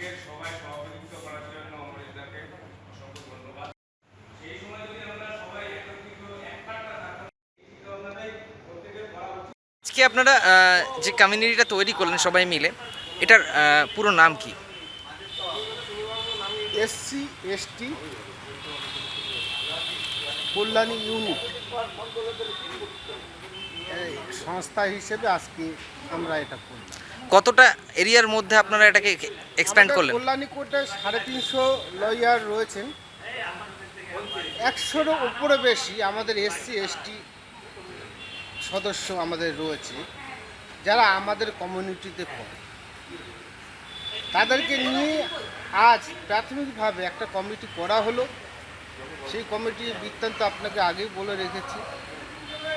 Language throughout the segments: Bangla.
আজকের সবাই সহযোগিতা করার জন্য অমরিতদাকে অসংখ্য ধন্যবাদ। সেই সময় যদি আমরা সবাই একত্রিত থাকতাম চিন্তা প্রত্যেকের করা উচিত। আজকে আপনারা যে কমিউনিটিটা তৈরি করলেন সবাই মিলে এটার পুরো নাম কি? SC ST Kalyani unit. সংস্থা হিসেবে আজকে আমরা এটা করলাম। কতটা এরিয়ার মধ্যে আপনারা এটাকে এক্সপ্যান্ড করলেন? কল্যাণী কোর্টে সাড়ে তিনশো লয়ার রয়েছেন। একশোরও উপরে বেশি আমাদের এসসি এসটি সদস্য আমাদের রয়েছে যারা আমাদের কমিউনিটিতে পড়ে। তাদেরকে নিয়ে আজ প্রাথমিকভাবে একটা কমিটি করা হলো। সেই কমিটির বৃত্তান্ত আপনাকে আগেই বলে রেখেছি।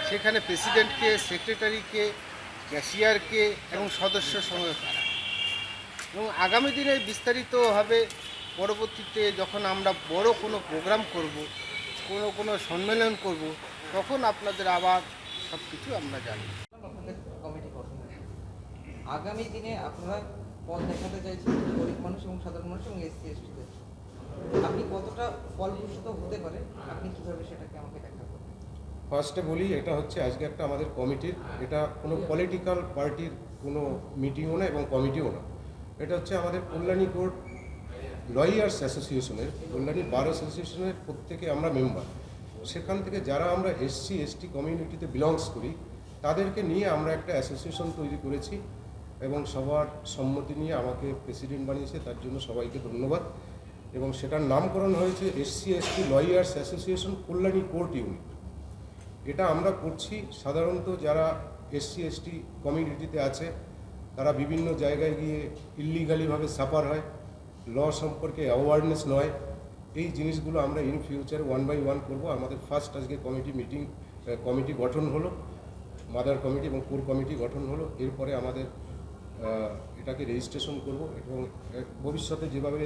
সেখানে প্রেসিডেন্টকে সেক্রেটারিকে ক্যাশিয়ারকে এবং সদস্য সঙ্গে কারা এবং আগামী দিনে বিস্তারিতভাবে পরবর্তীতে যখন আমরা বড় কোনো প্রোগ্রাম করব, কোনো কোনো সম্মেলন করব, তখন আপনাদের আবার সব কিছু আমরা জানি। আগামী দিনে আপনারা পথ দেখাতে চাইছেন গরিব মানুষ এবং সাধারণ মানুষ এবং এসসি এসটিদের আপনি কতটা ফলপ্রসূ হতে পারে? আপনি কীভাবে সেটাকে আমাকে দেখা করবেন ফার্স্টে বলি, এটা হচ্ছে আজকে একটা আমাদের কমিটির, এটা কোনো পলিটিক্যাল পার্টির কোনো মিটিংও না এবং কমিটিও না। এটা হচ্ছে আমাদের কল্যাণী কোর্ট লয়ার্স অ্যাসোসিয়েশনের কল্যাণী বার অ্যাসোসিয়েশনের প্রত্যেকে আমরা মেম্বার সেখান থেকে যারা আমরা এসসি এসটি কমিউনিটিতে বিলংস করি, তাদেরকে নিয়ে আমরা একটা অ্যাসোসিয়েশন তৈরি করেছি এবং সবার সম্মতি নিয়ে আমাকে প্রেসিডেন্ট বানিয়েছে, তার জন্য সবাইকে ধন্যবাদ। এবং সেটার নামকরণ হয়েছে SC ST lawyers association Kalyani court unit এটা আমরা করছি, সাধারণত যারা এসসি, এসটি কমিউনিটিতে আছে, তারা বিভিন্ন জায়গায় গিয়ে ইল্লিগালিভাবে সাফার হয় ল সম্পর্কে অ্যাওয়ারনেস নয়। এই জিনিসগুলো আমরা ইন ফিউচারে ওয়ান বাই ওয়ান করব। আমাদের ফার্স্ট আজকে কমিটি মিটিং কমিটি গঠন হলো মাদার কমিটি এবং কোর কমিটি গঠন হলো। এরপরে আমাদের এটাকে রেজিস্ট্রেশন করব এবং ভবিষ্যতে যেভাবে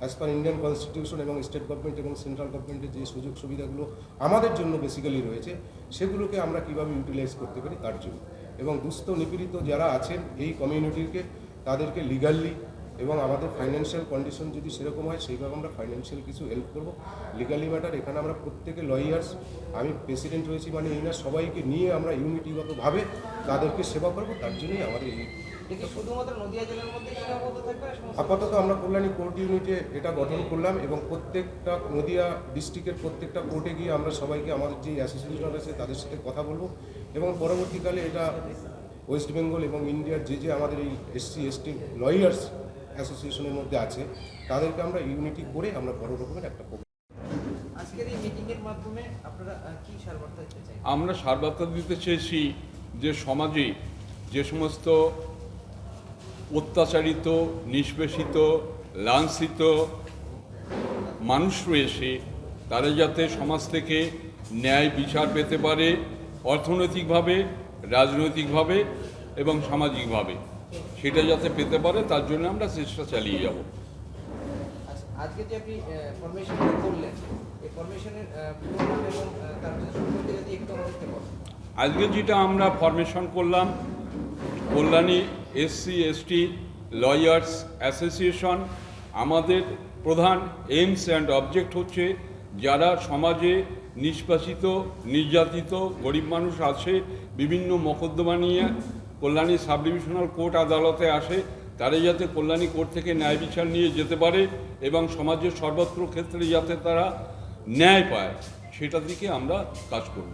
অ্যাজ পার ইন্ডিয়ান কনস্টিটিউশন এবং স্টেট গভর্নমেন্ট এবং সেন্ট্রাল গভর্নমেন্টের যে সুযোগ সুবিধাগুলো আমাদের জন্য বেসিক্যালি রয়েছে, সেগুলোকে আমরা কীভাবে ইউটিলাইজ করতে পারি তার জন্য। এবং দুস্থ নিপীড়িত যারা আছেন এই কমিউনিটিকে তাদেরকে লিগালি এবং আমাদের ফাইন্যান্সিয়াল কন্ডিশন যদি সেরকম হয় সেইভাবে আমরা ফাইন্যান্সিয়াল কিছু হেল্প করব। লিগালি ম্যাটার এখানে আমরা প্রত্যেকে লয়ার্স আমি প্রেসিডেন্ট হয়েছি মানে এই না সবাইকে নিয়ে আমরা ইউনিটিগতভাবে তাদেরকে সেবা করব তার জন্যই আমাদের এই আপাতত আমরা কল্যাণী কোর্ট ইউনিটে এটা গঠন করলাম এবং প্রত্যেকটা নদিয়া ডিস্ট্রিক্টের প্রত্যেকটা কোর্টে গিয়ে আমরা সবাইকে আমাদের যে অ্যাসোসিয়েশন আছে তাদের সাথে কথা বলব। এবং পরবর্তীকালে এটা ওয়েস্ট বেঙ্গল এবং ইন্ডিয়ার যে যে আমাদের এই এসসি এসটি লয়ার্স অ্যাসোসিয়েশনের মধ্যে আছে তাদেরকে আমরা ইউনিটি করে আমরা বড় রকমের একটা program আজকের এই মিটিং এর মাধ্যমে আপনারা আহ, কি সারবার্তা দিতে চাই আমরা সারবার্তা দিতে চেয়েছি যে সমাজে যে সমস্ত অত্যাচারিত নিষ্পেষিত লাঞ্ছিত মানুষ রয়েছে তারা যাতে সমাজ থেকে ন্যায় বিচার পেতে পারে অর্থনৈতিকভাবে রাজনৈতিকভাবে এবং সামাজিকভাবে। সেটা যাতে পেতে পারে তার জন্য আমরা চেষ্টা চালিয়ে যাব। আচ্ছা, আজকে যে আপনি ফরমেশন করলেন এই ফরমেশনের এবং তার সম্পর্কে যদি একটু বলেন আজকে যেটা আমরা ফরমেশন করলাম Kalyani SC ST lawyers association আমাদের প্রধান এইমস অ্যান্ড অবজেক্ট হচ্ছে যারা সমাজে নিষ্পাসিত নির্যাতিত গরিব মানুষ আছে বিভিন্ন মকদ্দমা নিয়ে কল্যাণী সাব ডিভিশনাল কোর্ট আদালতে আসে তারাই যাতে কল্যাণী কোর্ট থেকে ন্যায় বিচার নিয়ে যেতে পারে এবং সমাজের সর্বত্র ক্ষেত্রে যাতে তারা ন্যায় পায় সেটা দিকে আমরা কাজ করব।